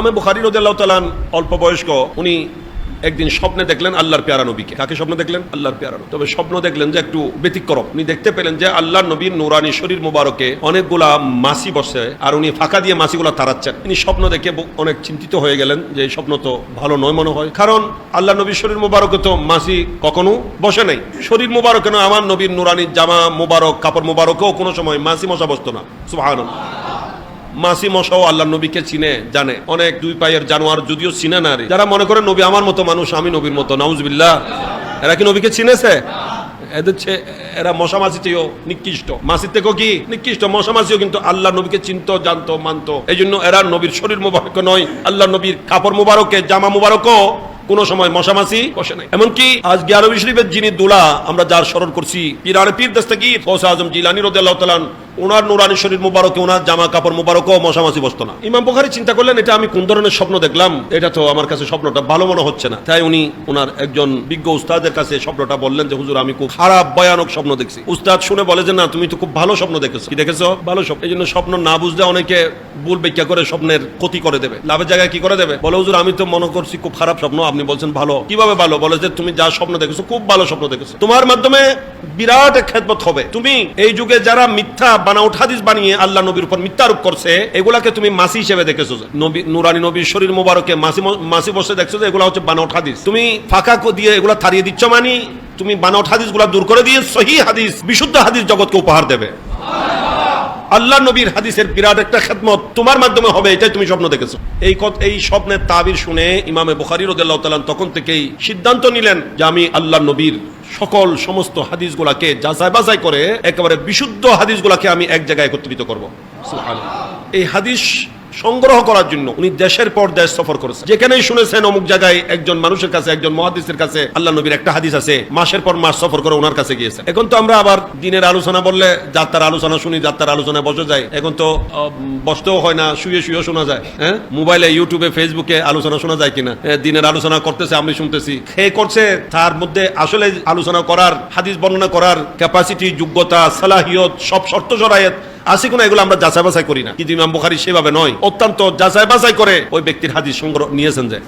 আমি বুখারি রদিয়াল্লাহ তালান অল্প বয়স্ক, উনি একদিন স্বপ্নে দেখলেন আল্লাহর পেয়ারা নবীকে। কাকে স্বপ্ন দেখলেন? আল্লাহর পেয়ারা নবী। তবে স্বপ্ন দেখলেন যে একটু ব্যতিক্রম। উনি দেখতে পেলেন যে আল্লাহর নবীর নুরানি শরীর মুবারকে অনেকগুলা মাসি বসে, আর উনি ফাঁকা দিয়ে মাসিগুলা তাড়াচ্ছেন তিনি স্বপ্ন দেখে অনেক চিন্তিত হয়ে গেলেন যে এই স্বপ্ন তো ভালো নয় মনে হয়। কারণ আল্লাহ নবীর শরীর মুবারকে তো মাসি কখনো বসে নাই। শরীর মুবারকে নয় আমার নবীর নুরানি জামা মুবারক, কাপড় মুবারকেও কোনো সময় মাসি মশা বসতো না। সুবহানাল্লাহ। মাসি মশাও আল্লাহ নবীকে চিনে, জানে। অনেক দুই পায়ের জানোয়ার যদিও চিনে না রে। যারা মনে করে নবী আমার মতো মানুষ, আমি নবীর মতো, নাউজবিল্লাহ। এরা কি নবীকে চিনেছে? এদের এরা মশা মাসি চেয়েও নিকৃষ্ট। মাসির থেকেও কি? নিকৃষ্ট। মশা কিন্তু আল্লাহ নবীকে চিনতো, জানতো, মানতো। এই জন্য এরা নবীর শরীর মুবারক নয় আল্লাহ নবীর কাপড় মুবারকে, জামা মুবারকও কোন সময় মশামাসি বসে নাই। এমনকি আজ আরবি শরীফের যিনি দুলা, আমরা যার স্মরণ করছি পিরানে পীর দস্তগীর গৌসে আজম জিলানি ওনার নুরানি শরীর মুবারকে, ওনার জামা কাপড় মুবারকও মশামাসি বসতো না। ইমাম বুখারী চিন্তা করলেন, এটা আমি কোন ধরনের স্বপ্ন দেখলাম? এটা তো আমার কাছে স্বপ্নটা ভালো মনে হচ্ছে না। তাই উনি ওনার একজন বিজ্ঞ উস্তাদের কাছে স্বপ্নটা বললেন যে, হুজুর, আমি খুব খারাপ, ভয়ানক স্বপ্ন দেখছি। উস্তাদ শুনে বলে যে, না, তুমি তো খুব ভালো স্বপ্ন দেখেছ। কি দেখেছ? ভালো স্বপ্ন। এই জন্য স্বপ্ন না বুঝলে অনেকে ভুল ব্যাখ্যা করে স্বপ্নের ক্ষতি করে দেবে। লাভের জায়গায় কি করে দেবে? বলে, হুজুর, আমি তো মনে করছি খুব খারাপ স্বপ্ন, আপনি বলছেন ভালো। কীভাবে ভালো? বলে যে, তুমি যা স্বপ্ন দেখেছ, খুব ভালো স্বপ্ন দেখেছ। তোমার মাধ্যমে বিরাট খেদমত হবে। তুমি এই যুগে যারা মিথ্যা বানাউট হাদিস বানিয়ে আল্লাহ নবীর উপর মিথ্যা আরোপ করছে, এগুলাকে তুমি মাসি হিসেবে দেখেছ। নবী নুরানি নবীর শরীর মোবারকে মাসি মাসি বসে দেখছ যে এগুলা হচ্ছে বানাউট হাদিস। তুমি ফাঁকা দিয়ে এগুলা তাড়িয়ে দিচ্ছ মানে তুমি বানাউট হাদিসগুলা দূর করে দিয়ে সহি হাদিস, বিশুদ্ধ হাদিস জগৎকে উপহার দেবে। আল্লাহ নবীর হাদিসের বিরাট একটা খেদমত তোমার মাধ্যমে হবে, এটাই তুমি স্বপ্ন দেখেছ। এই এই স্বপ্নের তাবির শুনে ইমামে বুখারী রাদিয়াল্লাহু তাআলা তখন থেকেই সিদ্ধান্ত নিলেন যে আমি আল্লাহ নবীর সকল সমস্ত হাদিসগুলাকে যাচাই বাছাই করে একেবারে বিশুদ্ধ হাদিসগুলাকে আমি এক জায়গায় একত্রিত করব। এই হাদিস সংগ্রহ করার জন্য। উনি দেশের পর দেশ সফর করেছেন। যেখানেই শুনেছেন অমুক জায়গায় একজন মানুষের কাছে, একজন মহাদিসের কাছে, আল্লাহ নবীর একটা হাদিস আছে, মাসের পর মাস সফর করে ওনার কাছে গিয়েছে এখন তো আমরা আবার দিনের আলোচনা বললে যাত্রার আলোচনা শুনি, যাত্রার আলোচনায় বসে যায় এখন তো বসতেও হয় না, শুয়ে শুয়ে শোনা যায় হ্যাঁ? মোবাইলে, ইউটিউবে, ফেসবুকে আলোচনা শোনা যায় কিনা? দিনের আলোচনা করতেছে, আমি শুনতেছি। খে করছে, তার মধ্যে আসলে আলোচনা করার, হাদিস বর্ণনা করার ক্যাপাসিটি যোগ্যতা, সালাহিয়ত, সব শর্ত জরায়েত আসি কোনো এগুলো আমরা যাচাই বাছাই করি না। কিন্তু ইমাম বুখারী সেভাবে নয়। অত্যন্ত যাচাই বাছাই করে ওই ব্যক্তির হাদিস সংগ্রহ নিয়েছেন যে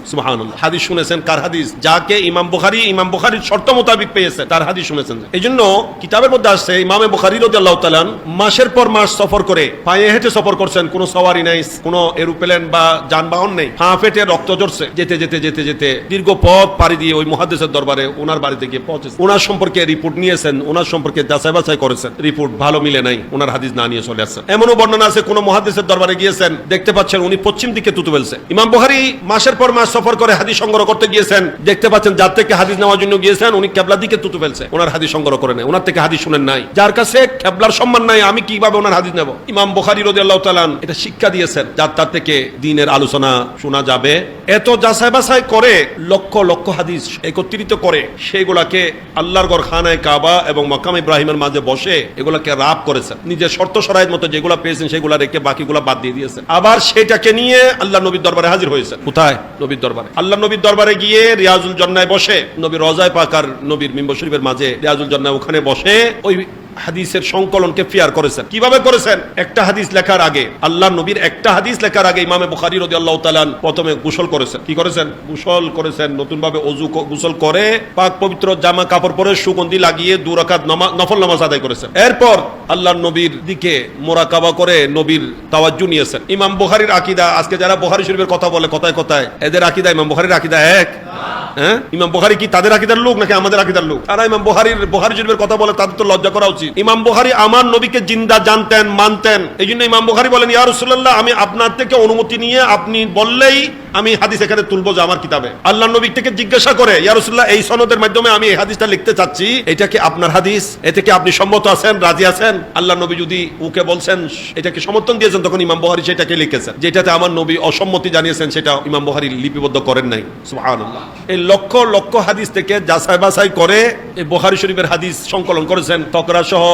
হাদিস শুনেছেন কার হাদিস? যাকে ইমাম বুখারী, ইমাম বুখারীর শর্ত মোতাবিক পেয়েছে, তার হাদিস শুনেছেন এই জন্য কিতাবের মধ্যে আসছে, ইমামে বুখারী রাদিয়াল্লাহু তাআলা মাসের পর মাস সফর করে পায়ে হেঁটে সফর করছেন, কোনো সওয়ারি নাই, কোনো এরোপ্লেন বা যানবাহন নেই। হাঁ ফেটে রক্ত ঝরছে। যেতে যেতে যেতে যেতে দীর্ঘ পথ পাড়ি দিয়ে ওই মহাদেশের দরবারে ওনার বাড়িতে গিয়ে পৌঁছেছে। ওনার সম্পর্কে রিপোর্ট নিয়েছেন, ওনার সম্পর্কে যাচাই বাছাই করেছেন। রিপোর্ট ভালো মিলে নাই, ওনার হাদিস না নিয়ে চলে আসছেন। এমনও বর্ণনা আছে মহাদেশের দরবারে গিয়েছেন, দেখতে পাচ্ছেন উনি পশ্চিম দিকে তুতু ফেলছে ইমাম বুখারী মাসের পর মাস সফর করে হাদিস সংগ্রহ করতে গিয়েছেন, দেখতে পাচ্ছেন যার থেকে হাদিস নেওয়ার জন্য গিয়েছেন, উনি কেবলা দিকে তুতু ফেলছে ওনার হাদিস সংগ্রহ করে নেয়, ওনার থেকে হাদিস শুনেন নাই। যার কাছে কেবলার সম্মান নাই, আমি কীভাবে ওনার হাদিস নেব? ইমাম রাদিয়াল্লাহু তাআলা এটা শিক্ষা দিয়েছেন, যার তার থেকে দিনের আলোচনা শোনা যাবে। এত যাচাই বাছাই করে লক্ষ লক্ষ হাদিস একত্রিত করে সেগুলাকে আল্লাহর গড় খানায় কাবা এবং মকাম ইব্রাহিমের মাঝে বসে এগুলাকে রাপ করেছেন। নিজের শর্ত সরাইয়ের মতো যেগুলো পেয়েছেন, সেগুলো রেখে বাকিগুলো বাদ দিয়ে দিয়েছেন। আবার সেটাকে নিয়ে আল্লাহ নবীর দরবারে হাজির হয়েছে কোথায়? নবীর দরবারে। আল্লাহ নবীর দরবারে গিয়ে রিয়াজুল জন্নায় বসে নবীর রজায় পাকার নবীর মিম্ব শরীফের মাঝে রিয়াজুল জন্নায় ওখানে বসে, ওই হাদিসের সংকলনকে ফেয়ার করেছেন। কীভাবে করেছেন? একটা হাদিস লেখার আগে। আল্লাহ নবীর একটা হাদিস লেখার আগে ইমামে বুখারী আল্লাহ তাআলা প্রথমে গোসল করেছেন। কি করেছেন? গোসল করেছেন নতুন ভাবে অজু গোসল করে পাক পবিত্র জামা কাপড় পরে সুগন্ধি লাগিয়ে দু রাকাত নামা- নফল নামাজ আদায় করেছেন। এরপর আল্লাহ নবীর দিকে মোরাকাবা করে নবীর তাওয়াজ্জু নিয়েছেন। ইমাম বুখারীর আকিদা, আজকে যারা বুখারী শরীফের কথা বলে কথায় কথায়, এদের আকীদা ইমাম বুখারীর আকিদা এক। হ্যাঁ? ইমাম বুখারী কি তাদের আকিদার লোক নাকি আমাদের আকিদার লোক? তারা ইমাম বুখারী শরীফের কথা বলে তাদের তো লজ্জা করা উচিত। ইমাম বুখারী আমার নবীকে জিন্দা জানতেন মানতেন। এই জন্য ইমাম বুখারী বলেন ইয়া রাসূলুল্লাহ আমি আপনার থেকে অনুমতি নিয়ে আপনি বললেই আমি হাদিস এখানে তুলবো যে আমার কিতাবে। আল্লাহ নবী থেকে জিজ্ঞাসা করে ইয়া রাসূলুল্লাহ এই সনদের মাধ্যমে আমি এই হাদিসটা লিখতে চাচ্ছি এটা কি আপনার হাদিস? এতে কি আপনি সম্মত আছেন রাজি আছেন? আল্লাহ নবী যদি ওকে বলছেন এটাকে সমর্থন দিয়েছেন তখন ইমাম বুখারী সেটাকে লিখেছেন। যেটাতে আমার নবী অসম্মতি জানিয়েছেন সেটা ইমাম বুখারী লিপিবদ্ধ করেন নাই। সুবহানাল্লাহ। এই লক্ষ লক্ষ হাদিস থেকে যাচাই বাছাই করে এই বুখারী শরীফের হাদিস সংকলন করেছেন তকরা সহ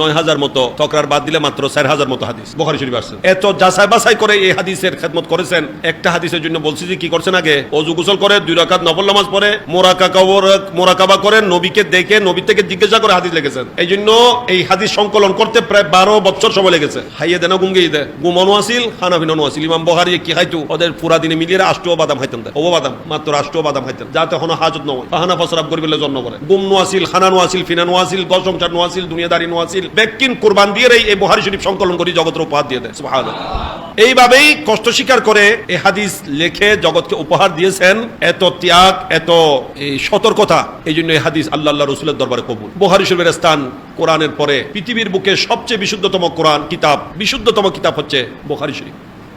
নয় হাজার মতো। তকরার বাদ দিলে মাত্র চার হাজার মতো হাদিস। বুখারী শরীফ আসছে। এত যাচাই বাছাই করে এই হাদিসের খেদমত করেছেন। একটা হাদিসের জন্য বলছি যে কি করছেন আগে? অজু গোসল করে, দুই রাকাত নফল নামাজ পড়ে মোরাকাবা মোরাকাবা করে, নবীকে দেখে, নবী থেকে জিজ্ঞাসা করে হাদিস লিখেছেন। এই জন্য এই হাদিস সংকলন করতে প্রায় বারো বছর সময় লেগেছে। হাইয়ে দেনা গুঙ্গে দে গুমনও আসিল খানা ভিনও আসিল ইমাম বহারি কি খাইতো ওদের পুরা দিনে মিলিয়ে আষ্টও বাদাম খাইতেন দেয়। ওবো বাদাম মাত্র আষ্টও বাদাম খাইতেন যাতে হনো হাজত নয় ফাহানা ফসরাব করি বলে জন্ম করে। গুম নো আসিল খানা নো আসিল ফিনা নো আসিল গল সংসার নো দুনিয়াদারি নো আসিল বেকিন কোরবান দিয়ে এই বহারি শরীফ সংকলন করি, জগতের উপহার দিয়ে দেয়। এইভাবেই কষ্ট স্বীকার করে এই হাদিস লেখে জগৎকে উপহার দিয়েছেন। এত ত্যাগ, এত সতর্কতা এই জন্য এই হাদিস আল্লাহ আল্লাহ রসুলের দরবারে কবুল। বোহারি শরীফের স্থান কোরআনের পরে পৃথিবীর বুকে সবচেয়ে বিশুদ্ধতম কোরআন কিতাব। বিশুদ্ধতম কিতাব হচ্ছে বোহারি শরীফ।